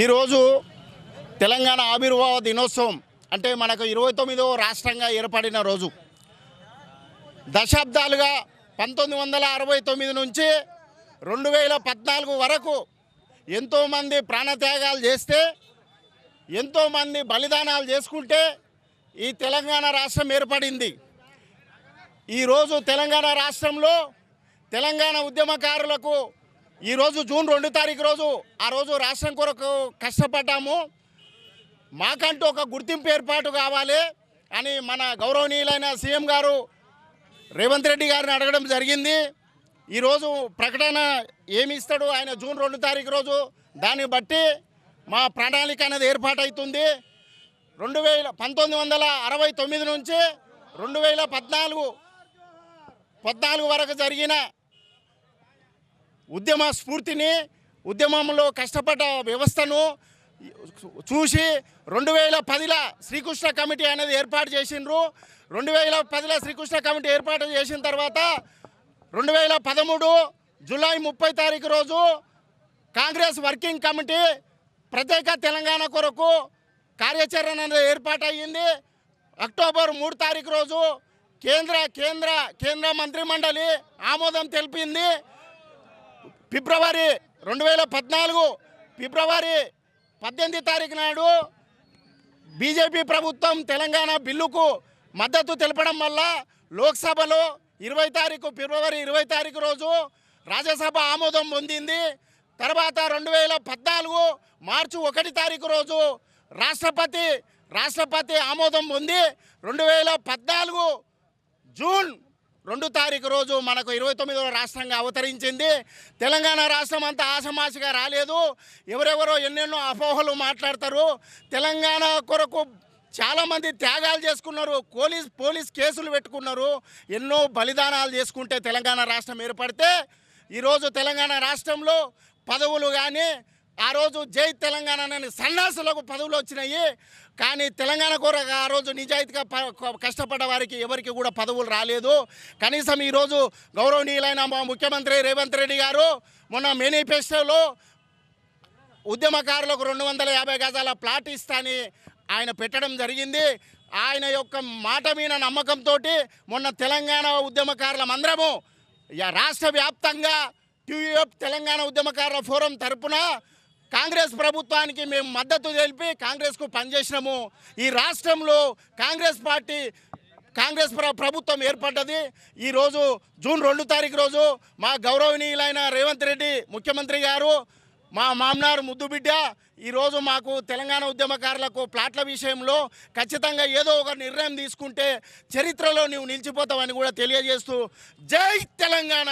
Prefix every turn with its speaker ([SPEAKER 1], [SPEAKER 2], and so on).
[SPEAKER 1] ఈరోజు తెలంగాణ ఆవిర్భావ దినోత్సవం అంటే మనకు ఇరవై తొమ్మిదవ రాష్ట్రంగా ఏర్పడిన రోజు. దశాబ్దాలుగా పంతొమ్మిది వందల అరవై తొమ్మిది నుంచి రెండు వేల పద్నాలుగు వరకు ఎంతోమంది ప్రాణత్యాగాలు చేస్తే ఎంతోమంది బలిదానాలు చేసుకుంటే ఈ తెలంగాణ రాష్ట్రం ఏర్పడింది. ఈరోజు తెలంగాణ రాష్ట్రంలో తెలంగాణ ఉద్యమకారులకు ఈరోజు జూన్ రెండు తారీఖు రోజు ఆ రోజు రాష్ట్రం కొరకు కష్టపడ్డాము. మాకంటూ ఒక గుర్తింపు ఏర్పాటు కావాలి అని మన గౌరవనీయులైన సీఎం గారు రేవంత్ రెడ్డి గారిని అడగడం జరిగింది. ఈరోజు ప్రకటన ఏమి ఇస్తాడు? ఆయన జూన్ రెండు తారీఖు రోజు దాన్ని బట్టి మా ప్రణాళిక అనేది ఏర్పాటవుతుంది. రెండు వేల పంతొమ్మిది వందల అరవై తొమ్మిది నుంచి రెండు వేల పద్నాలుగు పద్నాలుగు వరకు జరిగిన ఉద్యమ స్ఫూర్తిని ఉద్యమంలో కష్టపడ్డ వ్యవస్థను చూసి రెండు వేల పదిల శ్రీకృష్ణ కమిటీ అనేది ఏర్పాటు చేసిండ్రు. రెండు వేల పదిల శ్రీకృష్ణ కమిటీ ఏర్పాటు చేసిన తర్వాత రెండు వేల పదమూడు జూలై ముప్పై తారీఖు రోజు కాంగ్రెస్ వర్కింగ్ కమిటీ ప్రత్యేక తెలంగాణ కొరకు కార్యాచరణ అనేది ఏర్పాటు అయ్యింది అక్టోబర్ మూడు తారీఖు రోజు కేంద్ర కేంద్ర కేంద్ర మంత్రిమండలి ఆమోదం తెలిపింది. ఫిబ్రవరి రెండు వేల పద్నాలుగు ఫిబ్రవరి పద్దెనిమిది తారీఖు నాడు బీజేపీ ప్రభుత్వం తెలంగాణ బిల్లుకు మద్దతు తెలపడం వల్ల లోక్సభలో ఇరవై తారీఖు ఫిబ్రవరి ఇరవై తారీఖు రోజు రాజ్యసభ ఆమోదం పొందింది. తర్వాత రెండు వేల పద్నాలుగు మార్చి ఒకటి తారీఖు రోజు రాష్ట్రపతి రాష్ట్రపతి ఆమోదం పొంది రెండు వేల పద్నాలుగు జూన్ రెండు తారీఖు రోజు మనకు ఇరవై తొమ్మిదవ రాష్ట్రంగా అవతరించింది. తెలంగాణ రాష్ట్రం అంతా ఆసమాసిగా రాలేదు. ఎవరెవరో ఎన్నెన్నో అపోహలు మాట్లాడతారు. తెలంగాణ కొరకు చాలామంది త్యాగాలు చేసుకున్నారు. పోలీస్ పోలీస్ కేసులు పెట్టుకున్నారు. ఎన్నో బలిదానాలు చేసుకుంటే తెలంగాణ రాష్ట్రం ఏర్పడితే ఈరోజు తెలంగాణ రాష్ట్రంలో పదవులు కానీ ఆ రోజు జై తెలంగాణ అని సన్నాసులకు పదవులు వచ్చినాయి. కానీ తెలంగాణ కొరకు ఆ రోజు నిజాయితీగా ప- కష్టపడ్డ వారికి ఎవరికి కూడా పదవులు రాలేదు. కనీసం ఈరోజు గౌరవనీయులైన మా ముఖ్యమంత్రి రేవంత్ రెడ్డి గారు మొన్న మేనిఫెస్టోలో ఉద్యమకారులకు రెండు వందల యాభై గజాల ప్లాట్ ఇస్తాని ఆయన పెట్టడం జరిగింది. ఆయన యొక్క మాట మీద నమ్మకంతో మొన్న తెలంగాణ ఉద్యమకారులం అందరము రాష్ట్ర వ్యాప్తంగా టీయూఎఫ్ తెలంగాణ ఉద్యమకారుల ఫోరం తరపున కాంగ్రెస్ ప్రభుత్వానికి మేము మద్దతు తెలిపి కాంగ్రెస్కు పనిచేసినాము. ఈ రాష్ట్రంలో కాంగ్రెస్ పార్టీ కాంగ్రెస్ ప్ర ప్రభుత్వం ఏర్పడ్డది. ఈరోజు జూన్ రెండు తారీఖు రోజు మా గౌరవనీయులైన రేవంత్ రెడ్డి ముఖ్యమంత్రి గారు మా మామనారు ముద్దుబిడ్డ ఈరోజు మాకు తెలంగాణ ఉద్యమకారులకు ప్లాట్ల విషయంలో ఖచ్చితంగా ఏదో ఒక నిర్ణయం తీసుకుంటే చరిత్రలో నువ్వు నిలిచిపోతావని కూడా తెలియజేస్తూ జై తెలంగాణ!